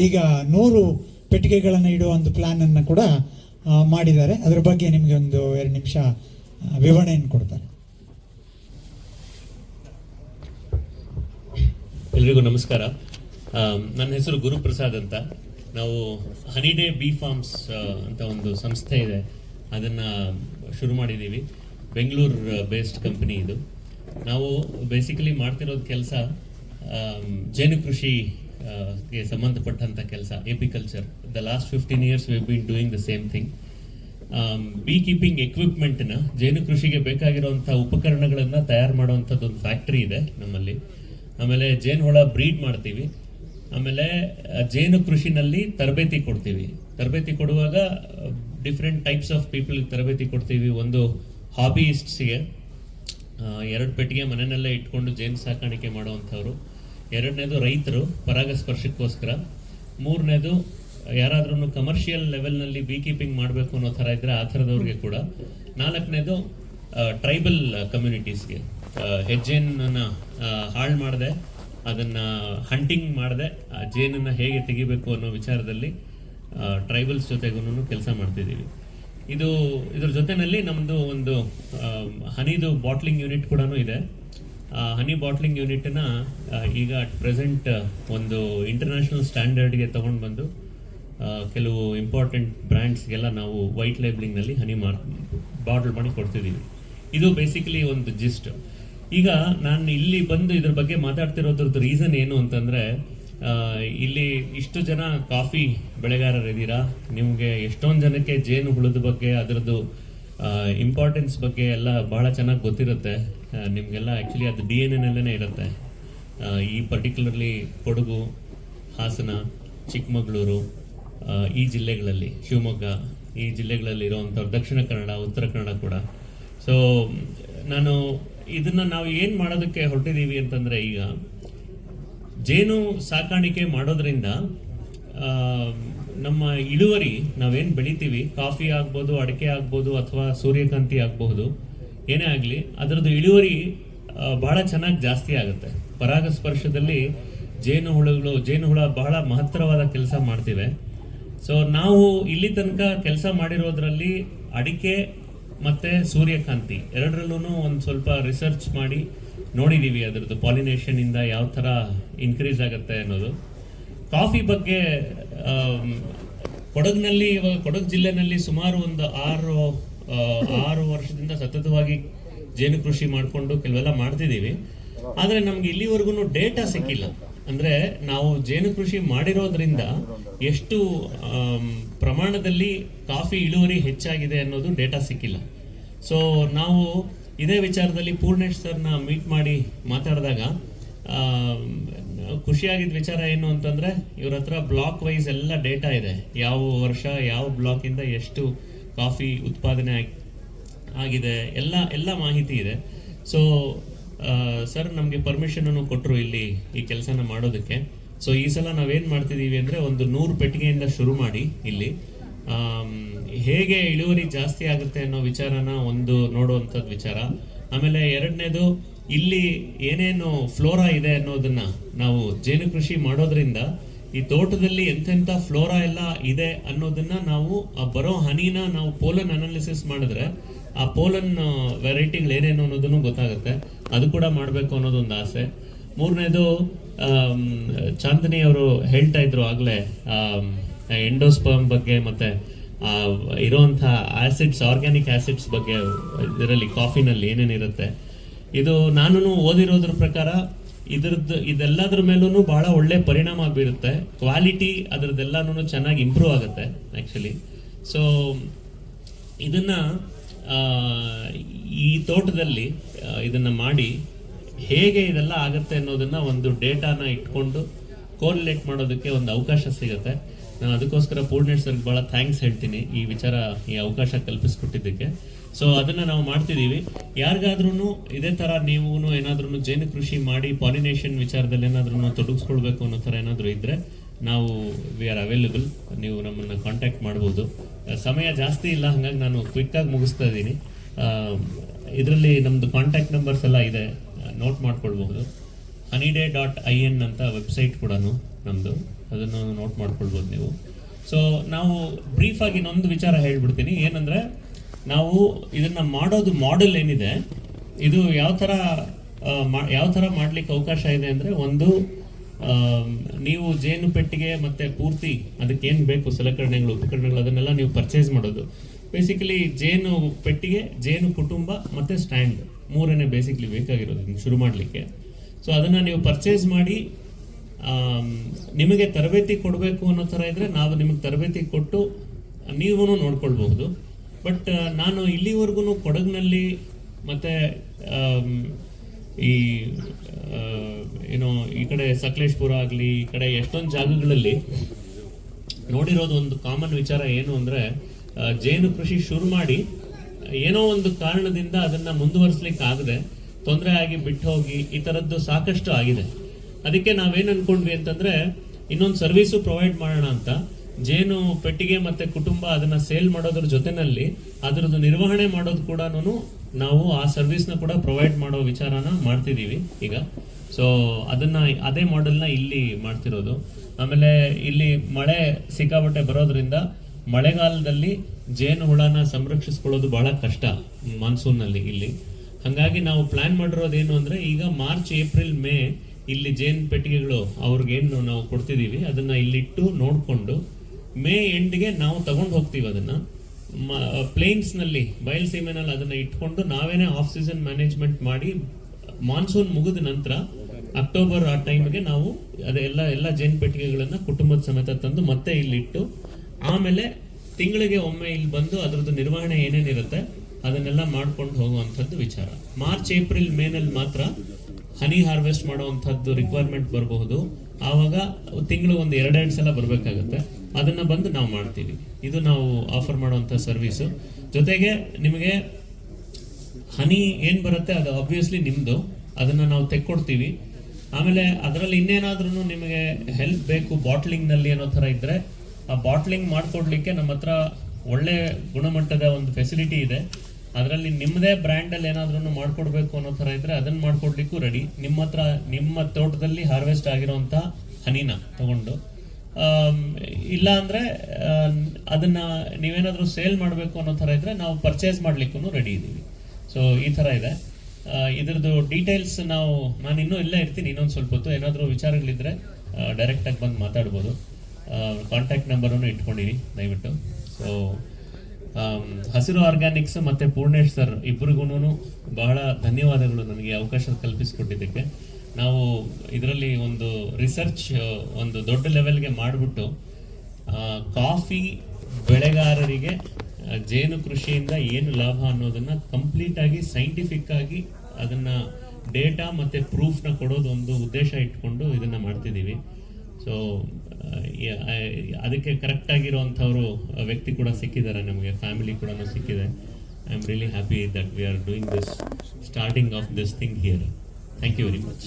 ಈಗ ನೂರು ಪೆಟ್ಟಿಗೆಗಳನ್ನು ಇಡುವ ಒಂದು ಪ್ಲಾನ್ ಅನ್ನು ಕೂಡ ಮಾಡಿದ್ದಾರೆ. ಅದರ ಬಗ್ಗೆ ನಿಮಗೆ ಒಂದು ಎರಡು ನಿಮಿಷ ವಿವರಣೆಯನ್ನು ಕೊಡ್ತಾರೆ. ಎಲ್ರಿಗೂ ನಮಸ್ಕಾರ. ನನ್ನ ಹೆಸರು ಗುರುಪ್ರಸಾದ್ ಅಂತ. ನಾವು ಹನಿಡೇ ಬಿ ಫಾರ್ಮ್ಸ್ ಅಂತ ಒಂದು ಸಂಸ್ಥೆ ಇದೆ. ಅದನ್ನು ಶುರು ಮಾಡಿದ್ದೀವಿ. ಬೆಂಗಳೂರು ಬೇಸ್ಡ್ ಕಂಪನಿ ಇದು. ನಾವು ಬೇಸಿಕಲಿ ಮಾಡ್ತಿರೋದು ಕೆಲಸ ಜೇನು ಕೃಷಿ ಗೆ ಸಂಬಂಧಪಟ್ಟಂತ ಕೆಲಸ apiculture the last fifteen years we been doing the same thing bee keeping ಎಕ್ವಿಪ್ಮೆಂಟ್ನ ಜೇನು ಕೃಷಿಗೆ ಬೇಕಾಗಿರುವಂಥ ಉಪಕರಣಗಳನ್ನು ತಯಾರು ಮಾಡುವಂಥದ್ದು ಒಂದು ಫ್ಯಾಕ್ಟ್ರಿ ಇದೆ ನಮ್ಮಲ್ಲಿ. ಆಮೇಲೆ ಜೇನು ಹುಳ ಬ್ರೀಡ್ ಮಾಡ್ತೀವಿ. ಆಮೇಲೆ ಜೇನು ಕೃಷಿನಲ್ಲಿ ತರಬೇತಿ ಕೊಡ್ತೀವಿ. ತರಬೇತಿ ಕೊಡುವಾಗ ಡಿಫ್ರೆಂಟ್ ಟೈಪ್ಸ್ ಆಫ್ ಪೀಪಲ್ ತರಬೇತಿ ಕೊಡ್ತೀವಿ. ಒಂದು ಹಾಬಿಯಿಸ್ಟ್ಸ್ಗೆ ಎರಡು ಪೆಟ್ಟಿಗೆ ಮನೆಯಲ್ಲೇ ಇಟ್ಕೊಂಡು ಜೇನು ಸಾಕಾಣಿಕೆ ಮಾಡುವಂಥವ್ರು. ಎರಡನೇದು ರೈತರು ಪರಾಗಸ್ಪರ್ಶಕ್ಕೋಸ್ಕರ. ಮೂರನೇದು ಯಾರಾದ್ರೂ ಕಮರ್ಷಿಯಲ್ ಲೆವೆಲ್ನಲ್ಲಿ ಬೀ ಕೀಪಿಂಗ್ ಮಾಡಬೇಕು ಅನ್ನೋ ಥರ ಇದ್ರೆ ಆ ಥರದವ್ರಿಗೆ ಕೂಡ. ನಾಲ್ಕನೇದು ಟ್ರೈಬಲ್ ಕಮ್ಯುನಿಟೀಸ್ಗೆ ಹೆಜ್ಜೆನ ಹಾಳು ಮಾಡದೆ, ಅದನ್ನ ಹಂಟಿಂಗ್ ಮಾಡದೆ ಜೇನನ್ನ ಹೇಗೆ ತೆಗಿಬೇಕು ಅನ್ನೋ ವಿಚಾರದಲ್ಲಿ ಟ್ರೈಬಲ್ಸ್ ಜೊತೆಗೂ ಕೆಲಸ ಮಾಡ್ತಿದ್ದೀವಿ. ಇದು, ಇದ್ರ ಜೊತೆನಲ್ಲಿ ನಮ್ಮದು ಒಂದು ಹನಿದು ಬಾಟ್ಲಿಂಗ್ ಯೂನಿಟ್ ಕೂಡ ಇದೆ. ಆ ಹನಿ ಬಾಟ್ಲಿಂಗ್ ಯೂನಿಟ್ನ ಈಗ ಅಟ್ ಪ್ರೆಸೆಂಟ್ ಒಂದು ಇಂಟರ್ನ್ಯಾಷನಲ್ ಸ್ಟ್ಯಾಂಡರ್ಡ್ಗೆ ತಗೊಂಡು ಬಂದು ಕೆಲವು ಇಂಪಾರ್ಟೆಂಟ್ ಬ್ರ್ಯಾಂಡ್ಸ್ಗೆಲ್ಲ ನಾವು ವೈಟ್ ಲೇಬ್ಲಿಂಗ್ನಲ್ಲಿ ಹನಿ ಮಾರ್ ಬಾಟಲ್ ಮಾಡಿ ಕೊಡ್ತಿದ್ದೀವಿ ಇದು ಬೇಸಿಕಲಿ ಒಂದು ಜಿಸ್ಟ್ ಈಗ ನಾನು ಇಲ್ಲಿ ಬಂದು ಇದ್ರ ಬಗ್ಗೆ ಮಾತಾಡ್ತಿರೋದ್ರದ್ದು ರೀಸನ್ ಏನು ಅಂತಂದ್ರೆ ಇಲ್ಲಿ ಇಷ್ಟು ಜನ ಕಾಫಿ ಬೆಳೆಗಾರರಿದ್ದೀರಾ? ನಿಮಗೆ ಎಷ್ಟೊಂದು ಜನಕ್ಕೆ ಜೇನು ಹುಳದ ಬಗ್ಗೆ ಅದರದ್ದು ಇಂಪಾರ್ಟೆನ್ಸ್ ಬಗ್ಗೆ ಎಲ್ಲ ಬಹಳ ಚೆನ್ನಾಗಿ ಗೊತ್ತಿರುತ್ತೆ. ನಿಮಗೆಲ್ಲ ಆ್ಯಕ್ಚುಲಿ ಅದು ಡಿ ಎನ್ ಎನಲ್ಲೇ ಇರುತ್ತೆ. ಈ ಪರ್ಟಿಕ್ಯುಲರ್ಲಿ ಕೊಡಗು, ಹಾಸನ, ಚಿಕ್ಕಮಗಳೂರು ಈ ಜಿಲ್ಲೆಗಳಲ್ಲಿ, ಶಿವಮೊಗ್ಗ, ಈ ಜಿಲ್ಲೆಗಳಲ್ಲಿ ಇರೋವಂಥವ್ರು ದಕ್ಷಿಣ ಕನ್ನಡ, ಉತ್ತರ ಕನ್ನಡ ಕೂಡ. ಸೊ ನಾನು ಇದನ್ನು ನಾವು ಏನು ಮಾಡೋದಕ್ಕೆ ಹೊರಟಿದ್ದೀವಿ ಅಂತಂದರೆ ಈಗ, ಜೇನು ಸಾಕಾಣಿಕೆ ಮಾಡೋದ್ರಿಂದ ನಮ್ಮ ಇಳುವರಿ, ನಾವೇನು ಬೆಳಿತೀವಿ, ಕಾಫಿ ಆಗ್ಬೋದು, ಅಡಿಕೆ ಆಗ್ಬೋದು, ಅಥವಾ ಸೂರ್ಯಕಾಂತಿ ಆಗಬಹುದು, ಏನೇ ಆಗಲಿ, ಅದರದ್ದು ಇಳುವರಿ ಬಹಳ ಚೆನ್ನಾಗಿ ಜಾಸ್ತಿ ಆಗುತ್ತೆ. ಪರಾಗಸ್ಪರ್ಶದಲ್ಲಿ ಜೇನು ಹುಳುಗಳು, ಜೇನು ಹುಳ ಬಹಳ ಮಹತ್ತರವಾದ ಕೆಲಸ ಮಾಡ್ತಿವೆ. ಸೊ ನಾವು ಇಲ್ಲಿ ತನಕ ಕೆಲಸ ಮಾಡಿರೋದ್ರಲ್ಲಿ ಅಡಿಕೆ ಮತ್ತು ಸೂರ್ಯಕಾಂತಿ ಎರಡರಲ್ಲೂ ಒಂದು ಸ್ವಲ್ಪ ರಿಸರ್ಚ್ ಮಾಡಿ ನೋಡಿದ್ದೀವಿ ಅದರದ್ದು ಪಾಲಿನೇಷನ್ ಇಂದ ಯಾವ ಥರ ಇನ್ಕ್ರೀಸ್ ಆಗುತ್ತೆ ಅನ್ನೋದು. ಕಾಫಿ ಬಗ್ಗೆ ಕೊಡಗಿನಲ್ಲಿ, ಇವಾಗ ಕೊಡಗು ಜಿಲ್ಲೆನಲ್ಲಿ ಸುಮಾರು ಒಂದು ಆರು ಆರು ವರ್ಷದಿಂದ ಸತತವಾಗಿ ಜೇನು ಕೃಷಿ ಮಾಡಿಕೊಂಡು ಕೆಲವೆಲ್ಲ ಮಾಡ್ತಿದ್ದೀವಿ. ಆದರೆ ನಮ್ಗೆ ಇಲ್ಲಿವರೆಗೂ ಡೇಟಾ ಸಿಕ್ಕಿಲ್ಲ. ಅಂದ್ರೆ ನಾವು ಜೇನು ಕೃಷಿ ಮಾಡಿರೋದ್ರಿಂದ ಎಷ್ಟು ಪ್ರಮಾಣದಲ್ಲಿ ಕಾಫಿ ಇಳುವರಿ ಹೆಚ್ಚಾಗಿದೆ ಅನ್ನೋದು ಡೇಟಾ ಸಿಕ್ಕಿಲ್ಲ. ಸೊ ನಾವು ಇದೇ ವಿಚಾರದಲ್ಲಿ ಪೂರ್ಣೇಶ್ ಸರ್ನ ಮೀಟ್ ಮಾಡಿ ಮಾತಾಡಿದಾಗ ಖುಷಿಯಾಗಿದ್ದ ವಿಚಾರ ಏನು ಅಂತಂದ್ರೆ, ಇವ್ರ ಹತ್ರ ಬ್ಲಾಕ್ ವೈಸ್ ಎಲ್ಲ ಡೇಟಾ ಇದೆ. ಯಾವ ವರ್ಷ, ಯಾವ ಬ್ಲಾಕ್ ಇಂದ ಎಷ್ಟು ಕಾಫಿ ಉತ್ಪಾದನೆ ಆಗ್- ಆಗಿದೆ, ಎಲ್ಲ ಎಲ್ಲ ಮಾಹಿತಿ ಇದೆ. ಸೊ ಸರ್ ನಮಗೆ ಪರ್ಮಿಷನನ್ನು ಕೊಟ್ಟರು ಇಲ್ಲಿ ಈ ಕೆಲಸನ ಮಾಡೋದಕ್ಕೆ. ಸೊ ಈ ಸಲ ನಾವೇನು ಮಾಡ್ತಿದ್ದೀವಿ ಅಂದರೆ ಒಂದು ನೂರು ಪೆಟ್ಟಿಗೆಯಿಂದ ಶುರು ಮಾಡಿ ಇಲ್ಲಿ. ಹೇಗೆ ಇಳುವರಿ ಜಾಸ್ತಿ ಆಗುತ್ತೆ ಅನ್ನೋ ವಿಚಾರನ ಒಂದು ನೋಡುವಂಥದ್ದು ವಿಚಾರ. ಆಮೇಲೆ ಎರಡನೇದು ಇಲ್ಲಿ ಏನೇನು ಫ್ಲೋರಾ ಇದೆ ಅನ್ನೋದನ್ನ ನಾವು ಜೇನು ಕೃಷಿ ಮಾಡೋದ್ರಿಂದ ಈ ತೋಟದಲ್ಲಿ ಎಂತೆಂಥ ಫ್ಲೋರಾ ಎಲ್ಲ ಇದೆ ಅನ್ನೋದನ್ನ ನಾವು ಆ ಬರೋ ಹನಿನ ನಾವು ಪೋಲನ್ ಅನಾಲಿಸಿಸ್ ಮಾಡಿದ್ರೆ ಆ ಪೋಲನ್ ವೆರೈಟಿಗಳು ಏನೇನು ಅನ್ನೋದನ್ನು ಗೊತ್ತಾಗುತ್ತೆ. ಅದು ಕೂಡ ಮಾಡಬೇಕು ಅನ್ನೋದೊಂದು ಆಸೆ. ಮೂರನೇದು ಚಾಂದಿನಿ ಅವರು ಹೇಳ್ತಾ ಇದ್ರು ಆಗ್ಲೇ ಎಂಡೋಸ್ಪರ್ಮ್ ಬಗ್ಗೆ ಮತ್ತೆ ಇರೋವಂಥ ಆಸಿಡ್ಸ್ ಆರ್ಗ್ಯಾನಿಕ್ ಆಸಿಡ್ಸ್ ಬಗ್ಗೆ ಇದರಲ್ಲಿ ಕಾಫಿನಲ್ಲಿ ಏನೇನಿರುತ್ತೆ. ಇದು ನಾನು ಓದಿರೋದ್ರ ಪ್ರಕಾರ ಇದ್ರದ್ದು ಇದೆಲ್ಲದ್ರ ಮೇಲೂ ಬಹಳ ಒಳ್ಳೆ ಪರಿಣಾಮ ಬೀರುತ್ತೆ. ಕ್ವಾಲಿಟಿ ಅದರದ್ದೆಲ್ಲನೂ ಚೆನ್ನಾಗಿ ಇಂಪ್ರೂವ್ ಆಗುತ್ತೆ ಆ್ಯಕ್ಚುಲಿ ಸೊ ಇದನ್ನ ಈ ತೋಟದಲ್ಲಿ ಇದನ್ನು ಮಾಡಿ ಹೇಗೆ ಇದೆಲ್ಲ ಆಗುತ್ತೆ ಅನ್ನೋದನ್ನ ಒಂದು ಡೇಟಾನ ಇಟ್ಕೊಂಡು ಕೋರಿಲೇಟ್ ಮಾಡೋದಕ್ಕೆ ಒಂದು ಅವಕಾಶ ಸಿಗುತ್ತೆ. ನಾನು ಅದಕ್ಕೋಸ್ಕರ ಪೂರ್ಣೇಶ್ ಸರ್ಗೆ ಭಾಳ ಥ್ಯಾಂಕ್ಸ್ ಹೇಳ್ತೀನಿ ಈ ವಿಚಾರ, ಈ ಅವಕಾಶ ಕಲ್ಪಿಸ್ಕೊಟ್ಟಿದ್ದಕ್ಕೆ. ಸೊ ಅದನ್ನ ನಾವು ಮಾಡ್ತಿದ್ದೀವಿ. ಯಾರಿಗಾದ್ರೂ ಇದೇ ಥರ ನೀವು ಏನಾದ್ರೂ ಜೇನು ಕೃಷಿ ಮಾಡಿ ಪಾಲಿನೇಷನ್ ವಿಚಾರದಲ್ಲಿ ಏನಾದ್ರೂ ತೊಡಗಿಸ್ಕೊಳ್ಬೇಕು ಅನ್ನೋ ಥರ ಏನಾದರೂ ಇದ್ರೆ ನಾವು ವಿ ಆರ್ ಅವೈಲೇಬಲ್ ನೀವು ನಮ್ಮನ್ನು ಕಾಂಟ್ಯಾಕ್ಟ್ ಮಾಡ್ಬೋದು. ಸಮಯ ಜಾಸ್ತಿ ಇಲ್ಲ, ಹಾಗಾಗಿ ನಾನು ಕ್ವಿಕ್ಕಾಗಿ ಮುಗಿಸ್ತಾ ಇದ್ದೀನಿ. ಇದರಲ್ಲಿ ನಮ್ಮದು ಕಾಂಟ್ಯಾಕ್ಟ್ ನಂಬರ್ಸ್ ಎಲ್ಲ ಇದೆ. ನೋಟ್ ಮಾಡ್ಕೊಳ್ಬಹುದು. ಹನಿಡೇ ಡಾಟ್ ಐ ಎನ್ ಅಂತ ವೆಬ್ಸೈಟ್ ಕೂಡ ನಮ್ಮದು ಅದನ್ನು ನೋಟ್ ಮಾಡ್ಕೊಳ್ಬೋದು ನೀವು. ಸೊ ನಾವು ಬ್ರೀಫ್ ಆಗಿ ಇನ್ನೊಂದು ವಿಚಾರ ಹೇಳ್ಬಿಡ್ತೀನಿ. ಏನಂದರೆ, ನಾವು ಇದನ್ನು ಮಾಡೋದು ಮಾಡೆಲ್ ಏನಿದೆ, ಇದು ಯಾವ ಥರ ಯಾವ ಥರ ಮಾಡ್ಲಿಕ್ಕೆ ಅವಕಾಶ ಇದೆ ಅಂದರೆ ಒಂದು ನೀವು ಜೇನು ಪೆಟ್ಟಿಗೆ ಮತ್ತು ಪೂರ್ತಿ ಅದಕ್ಕೆ ಏನು ಬೇಕು, ಸಲಕರಣೆಗಳು, ಉಪಕರಣಗಳು, ಅದನ್ನೆಲ್ಲ ನೀವು ಪರ್ಚೇಸ್ ಮಾಡೋದು. ಬೇಸಿಕಲಿ ಜೇನು ಪೆಟ್ಟಿಗೆ, ಜೇನು ಕುಟುಂಬ ಮತ್ತು ಸ್ಟ್ಯಾಂಡ್ ಮೂರನೇ ಬೇಸಿಕ್ಲಿ ಬೇಕಾಗಿರೋದು ಶುರು ಮಾಡಲಿಕ್ಕೆ. ಸೊ ಅದನ್ನು ನೀವು ಪರ್ಚೇಸ್ ಮಾಡಿ ನಿಮಗೆ ತರಬೇತಿ ಕೊಡಬೇಕು ಅನ್ನೋ ಥರ ಇದ್ರೆ ನಾವು ನಿಮಗೆ ತರಬೇತಿ ಕೊಟ್ಟು ನೀವು ನೋಡ್ಕೊಳ್ಬಹುದು. ಬಟ್ ನಾನು ಇಲ್ಲಿವರೆಗೂ ಕೊಡಗಿನಲ್ಲಿ ಮತ್ತೆ ಈ ಏನೋ ಈ ಕಡೆ ಸಕಲೇಶ್ಪುರ ಆಗಲಿ, ಈ ಕಡೆ ಎಷ್ಟೊಂದು ಜಾಗಗಳಲ್ಲಿ ನೋಡಿರೋದು ಒಂದು ಕಾಮನ್ ವಿಚಾರ ಏನು ಅಂದರೆ ಜೇನು ಕೃಷಿ ಶುರು ಮಾಡಿ, ಏನೋ ಒಂದು ಕಾರಣದಿಂದ ಅದನ್ನು ಮುಂದುವರಿಸ್ಲಿಕ್ಕೆ ಆಗದೆ ತೊಂದರೆ ಆಗಿ ಬಿಟ್ಟು ಹೋಗಿ ಈ ಥರದ್ದು ಸಾಕಷ್ಟು ಆಗಿದೆ. ಅದಕ್ಕೆ ನಾವೇನು ಅನ್ಕೊಂಡ್ವಿ ಅಂತಂದ್ರೆ, ಇನ್ನೊಂದು ಸರ್ವಿಸು ಪ್ರೊವೈಡ್ ಮಾಡೋಣ ಅಂತ. ಜೇನು, ಪೆಟ್ಟಿಗೆ ಮತ್ತೆ ಕುಟುಂಬ ಅದನ್ನ ಸೇಲ್ ಮಾಡೋದ್ರ ಜೊತೆನಲ್ಲಿ ಅದರದ್ದು ನಿರ್ವಹಣೆ ಮಾಡೋದು ಕೂಡ ನಾವು ಆ ಸರ್ವಿಸ್ನ ಕೂಡ ಪ್ರೊವೈಡ್ ಮಾಡೋ ವಿಚಾರನ ಮಾಡ್ತಿದೀವಿ ಈಗ. ಸೊ ಅದನ್ನ ಅದೇ ಮಾಡೆಲ್ನ ಇಲ್ಲಿ ಮಾಡ್ತಿರೋದು. ಆಮೇಲೆ ಇಲ್ಲಿ ಮಳೆ ಸಿಕ್ಕಾಪಟ್ಟೆ ಬರೋದ್ರಿಂದ ಮಳೆಗಾಲದಲ್ಲಿ ಜೇನು ಹುಳನ ಸಂರಕ್ಷಿಸ್ಕೊಳ್ಳೋದು ಬಹಳ ಕಷ್ಟ ಮಾನ್ಸೂನ್ನಲ್ಲಿ ಇಲ್ಲಿ. ಹಾಗಾಗಿ ನಾವು ಪ್ಲಾನ್ ಮಾಡಿರೋದು ಏನು ಅಂದ್ರೆ ಈಗ ಮಾರ್ಚ್ ಏಪ್ರಿಲ್ ಮೇ ಇಲ್ಲಿ ಜೇನು ಪೆಟ್ಟಿಗೆಗಳು ಅವ್ರಿಗೇನು ನಾವು ಕೊಡ್ತಿದ್ದೀವಿ ಅದನ್ನ ಇಲ್ಲಿಟ್ಟು ನೋಡಿಕೊಂಡು ಮೇ ಎಂಡ್ಗೆ ನಾವು ತಗೊಂಡು ಹೋಗ್ತೀವಿ ಅದನ್ನ. ಪ್ಲೇನ್ಸ್ನಲ್ಲಿ ಬಯಲ್ಸೀಮೆನಲ್ಲಿ ಅದನ್ನ ಇಟ್ಕೊಂಡು ನಾವೇನೇ ಆಫ್ ಸೀಸನ್ ಮ್ಯಾನೇಜ್ಮೆಂಟ್ ಮಾಡಿ ಮಾನ್ಸೂನ್ ಮುಗಿದ ನಂತರ ಅಕ್ಟೋಬರ್ ಆ ಟೈಮ್ಗೆ ನಾವು ಅದೆಲ್ಲ ಎಲ್ಲ ಜೇನು ಪೆಟ್ಟಿಗೆಗಳನ್ನು ಕುಟುಂಬದ ಸಮೇತ ತಂದು ಮತ್ತೆ ಇಲ್ಲಿಟ್ಟು ಆಮೇಲೆ ತಿಂಗಳಿಗೆ ಒಮ್ಮೆ ಇಲ್ಲಿ ಬಂದು ಅದರದ್ದು ನಿರ್ವಹಣೆ ಏನೇನಿರುತ್ತೆ ಅದನ್ನೆಲ್ಲ ಮಾಡ್ಕೊಂಡು ಹೋಗುವಂಥದ್ದು ವಿಚಾರ. ಮಾರ್ಚ್, ಏಪ್ರಿಲ್, ಮೇನಲ್ಲಿ ಮಾತ್ರ ಹನಿ ಹಾರ್ವೆಸ್ಟ್ ಮಾಡುವಂಥದ್ದು ರಿಕ್ವೈರ್ಮೆಂಟ್ ಬರಬಹುದು. ಆವಾಗ ತಿಂಗಳು ಒಂದು ಎರಡೆರಡು ಸಲ ಬರಬೇಕಾಗುತ್ತೆ. ಅದನ್ನ ಬಂದು ನಾವು ಮಾಡ್ತೀವಿ. ಇದು ನಾವು ಆಫರ್ ಮಾಡುವಂಥ ಸರ್ವಿಸು ಜೊತೆಗೆ ನಿಮಗೆ ಹನಿ ಏನು ಬರುತ್ತೆ ಅದು ಆಬ್ವಿಯಸ್ಲಿ ನಿಮ್ಮದು ಅದನ್ನ ನಾವು ತೆಕ್ಕೊಡ್ತೀವಿ. ಆಮೇಲೆ ಅದರಲ್ಲಿ ಇನ್ನೇನಾದ್ರೂ ನಿಮಗೆ ಹೆಲ್ಪ್ ಬೇಕು ಬಾಟ್ಲಿಂಗ್ನಲ್ಲಿ ಅನ್ನೋ ತರ ಇದ್ರೆ, ಆ ಬಾಟ್ಲಿಂಗ್ ಮಾಡ್ಕೊಡ್ಲಿಕ್ಕೆ ನಮ್ಮ ಹತ್ರ ಒಳ್ಳೆ ಗುಣಮಟ್ಟದ ಒಂದು ಫೆಸಿಲಿಟಿ ಇದೆ. ಅದರಲ್ಲಿ ನಿಮ್ಮದೇ ಬ್ರ್ಯಾಂಡಲ್ಲಿ ಏನಾದ್ರೂ ಮಾಡ್ಕೊಡ್ಬೇಕು ಅನ್ನೋ ತರ ಇದ್ರೆ ಅದನ್ನ ಮಾಡ್ಕೊಡ್ಲಿಕ್ಕೂ ರೆಡಿ ನಿಮ್ಮ ಹತ್ರ, ನಿಮ್ಮ ತೋಟದಲ್ಲಿ ಹಾರ್ವೆಸ್ಟ್ ಆಗಿರೋಂಥ ಹನಿನ ತಗೊಂಡು ಇಲ್ಲ ಅಂದ್ರೆ ಅದನ್ನ ನೀವೇನಾದ್ರೂ ಸೇಲ್ ಮಾಡಬೇಕು ಅನ್ನೋ ತರ ಇದ್ರೆ ನಾವು ಪರ್ಚೇಸ್ ಮಾಡಲಿಕ್ಕೂ ರೆಡಿ ಇದ್ದೀವಿ. ಸೊ ಈ ತರ ಇದೆ. ಇದರದು ಇದ್ರದ್ದು ಡೀಟೇಲ್ಸ್ ನಾವು, ನಾನು ಇನ್ನೂ ಇಲ್ಲೇ ಇರ್ತೀನಿ, ಇನ್ನೊಂದು ಸ್ವಲ್ಪ ಹೊತ್ತು. ಏನಾದರೂ ವಿಚಾರಗಳಿದ್ರೆ ಡೈರೆಕ್ಟ್ ಆಗಿ ಬಂದು ಮಾತಾಡ್ಬೋದು. ಕಾಂಟ್ಯಾಕ್ಟ್ ನಂಬರನ್ನು ಇಟ್ಕೊಂಡಿರಿ, ದಯವಿಟ್ಟು. ಸೊ ಹಸಿರು ಆರ್ಗ್ಯಾನಿಕ್ಸ್ ಮತ್ತೆ ಪೂರ್ಣೇಶ್ ಸರ್ ಇಬ್ಬರಿಗೂ ಬಹಳ ಧನ್ಯವಾದಗಳು ನನಗೆ ಅವಕಾಶ ಕಲ್ಪಿಸಿಕೊಟ್ಟಿದ್ದಕ್ಕೆ. ನಾವು ಇದರಲ್ಲಿ ಒಂದು ರಿಸರ್ಚ್ ಒಂದು ದೊಡ್ಡ ಲೆವೆಲ್ಗೆ ಮಾಡಿಬಿಟ್ಟು ಕಾಫಿ ಬೆಳೆಗಾರರಿಗೆ ಜೇನು ಕೃಷಿಯಿಂದ ಏನು ಲಾಭ ಅನ್ನೋದನ್ನ ಕಂಪ್ಲೀಟ್ ಆಗಿ ಸೈಂಟಿಫಿಕ್ ಆಗಿ ಅದನ್ನ ಡೇಟಾ ಮತ್ತೆ ಪ್ರೂಫ್ನ ಕೊಡೋದು ಒಂದು ಉದ್ದೇಶ ಇಟ್ಕೊಂಡು ಇದನ್ನ ಮಾಡ್ತಿದೀವಿ ಸೊ ಅದಕ್ಕೆ ಕರೆಕ್ಟ್ ಆಗಿರುವಂಥವ್ರು ವ್ಯಕ್ತಿ ಕೂಡ ಸಿಕ್ಕಿದ್ದಾರೆ ನಮಗೆ ಫ್ಯಾಮಿಲಿ ಕೂಡ ಸಿಕ್ಕಿದೆ. I am really happy that we are doing this starting of this thing here thank you very much